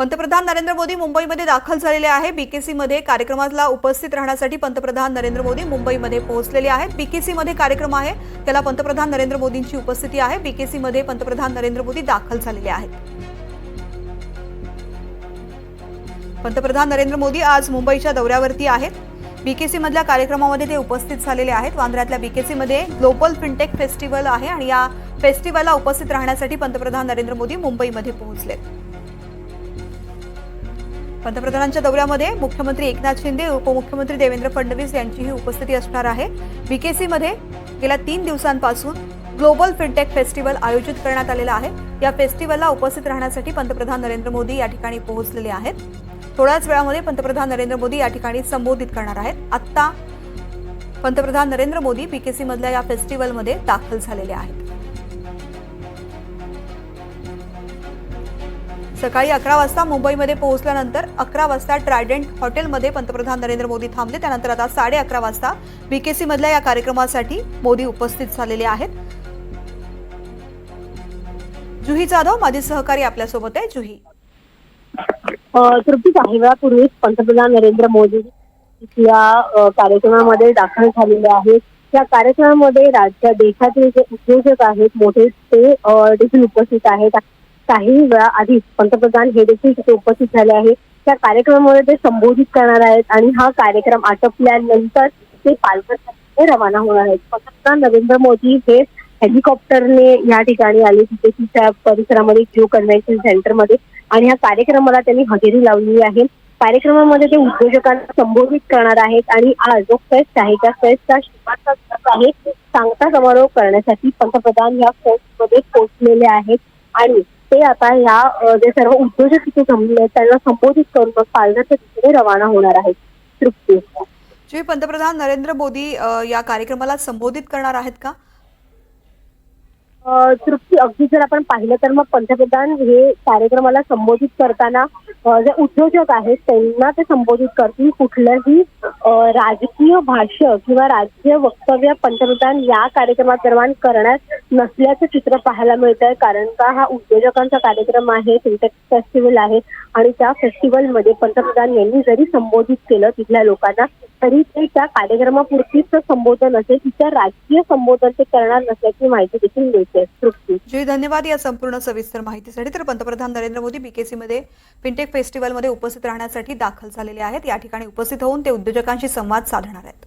पंतप्रधान नरेंद्र मोदी मुंबईमध्ये दाखल झालेले आहे बीकेसीमध्ये कार्यक्रमाला उपस्थित राहण्यासाठी पंतप्रधान नरेंद्र मोदी मुंबईमध्ये पोहोचलेले आहेत. बीकेसीमध्ये कार्यक्रम आहे. त्याला पंतप्रधान नरेंद्र मोदींची उपस्थिती आहे. बीकेसीमध्ये पंतप्रधान नरेंद्र मोदी दाखल झालेले आहेत. पंतप्रधान नरेंद्र मोदी आज मुंबईच्या दौऱ्यावरती आहेत. बीकेसी मधल्या कार्यक्रमामध्ये ते उपस्थित झालेले आहेत. वांद्र्यातल्या बीकेसी मध्ये ग्लोबल फिनटेक फेस्टिवल आहे आणि या फेस्टिवलला उपस्थित राहण्यासाठी पंतप्रधान नरेंद्र मोदी मुंबईमध्ये पोहोचले पंतप्रधानांच्या दौऱ्यामध्ये मुख्यमंत्री एकनाथ शिंदे उपमुख्यमंत्री देवेंद्र फडणवीस यांचीही उपस्थिती असणार आहे. बीकेसीमध्ये गेल्या तीन दिवसांपासून ग्लोबल फिनटेक फेस्टिवल आयोजित करण्यात आलेला आहे. या फेस्टिवलला उपस्थित राहण्यासाठी पंतप्रधान नरेंद्र मोदी या ठिकाणी पोहोचलेले आहेत. थोड्याच वेळामध्ये पंतप्रधान नरेंद्र मोदी या ठिकाणी संबोधित करणार आहेत. आत्ता पंतप्रधान नरेंद्र मोदी बीकेसीमधल्या या फेस्टिवलमध्ये दाखल झालेले आहेत. सकाळी अकरा वाजता मुंबईमध्ये पोहोचल्यानंतर अकरा वाजता ट्रायडंट हॉटेलमध्ये पंतप्रधान नरेंद्र मोदी थांबले. त्यानंतर आता साडे अकरा वाजता बीकेसी मधल्या या कार्यक्रमासाठी मोदी उपस्थित झालेले आहेत. जुही जाधव माझे सहकारी आपल्यासोबत आहे. जुही. तृप्ती काही वेळापूर्वीच पंतप्रधान नरेंद्र मोदी या कार्यक्रमामध्ये दाखल झालेले आहेत. या कार्यक्रमामध्ये राज्य देशातील जे उद्योजक आहेत मोठे ते देखील उपस्थित आहेत. काही वेळा आधी पंतप्रधान हे देखील तिथे उपस्थित झाले आहेत. त्या कार्यक्रमामध्ये ते संबोधित करणार आहेत आणि हा कार्यक्रम आटोपल्यानंतर ते पालघर रवाना होणार आहेत. पंतप्रधान नरेंद्र मोदी हे हेलिकॉप्टरने या ठिकाणी आले तिथे तिच्या परिसरामध्ये जिओ कन्व्हेन्शन सेंटरमध्ये आणि ह्या कार्यक्रमाला त्यांनी हजेरी लावली आहे. कार्यक्रमामध्ये ते उद्योजकांना संबोधित करणार आहेत आणि आज जो फेस्ट आहे त्या फेस्टचा शेवटचा दिवस आहे सांगता समारोह करण्यासाठी पंतप्रधान या फेस्टमध्ये पोहोचलेले आहेत आणि ते आता या जे सर्व उद्योजक तिथे जमले आहेत त्यांना संबोधित करून मग पालघरच्या दिशेने रवाना होणार आहेत तृप्ती. पंतप्रधान नरेंद्र मोदी या कार्यक्रमाला संबोधित करणार आहेत का? तृप्ती. अगदी जर आपण पाहिलं तर मग पंतप्रधान हे कार्यक्रमाला संबोधित करताना जे उद्योजक आहेत त्यांना ते संबोधित करतील. कुठलंही राजकीय भाष्य किंवा राजकीय वक्तव्य पंतप्रधान या कार्यक्रमादरम्यान करण्यात नसल्याचं चित्र पाहायला मिळत आहे कारण का हा उद्योजकांचा कार्यक्रम आहे फिनटेक फेस्टिवल आहे आणि त्या फेस्टिवलमध्ये पंतप्रधान यांनी जरी संबोधित केलं तिथल्या लोकांना तरी ते त्या कार्यक्रमापुरतीच संबोधन असेल तिच्या राजकीय संबोधन ते करणार नसल्याची माहिती देखील मिळते. तृप्ती. धन्यवाद या संपूर्ण सविस्तर माहितीसाठी. तर पंतप्रधान नरेंद्र मोदी बीकेसी मध्ये फिनटेक फेस्टिवलमध्ये उपस्थित राहण्यासाठी दाखल झालेले आहेत. या ठिकाणी उपस्थित होऊन ते उद्योजकांशी संवाद साधणार आहेत.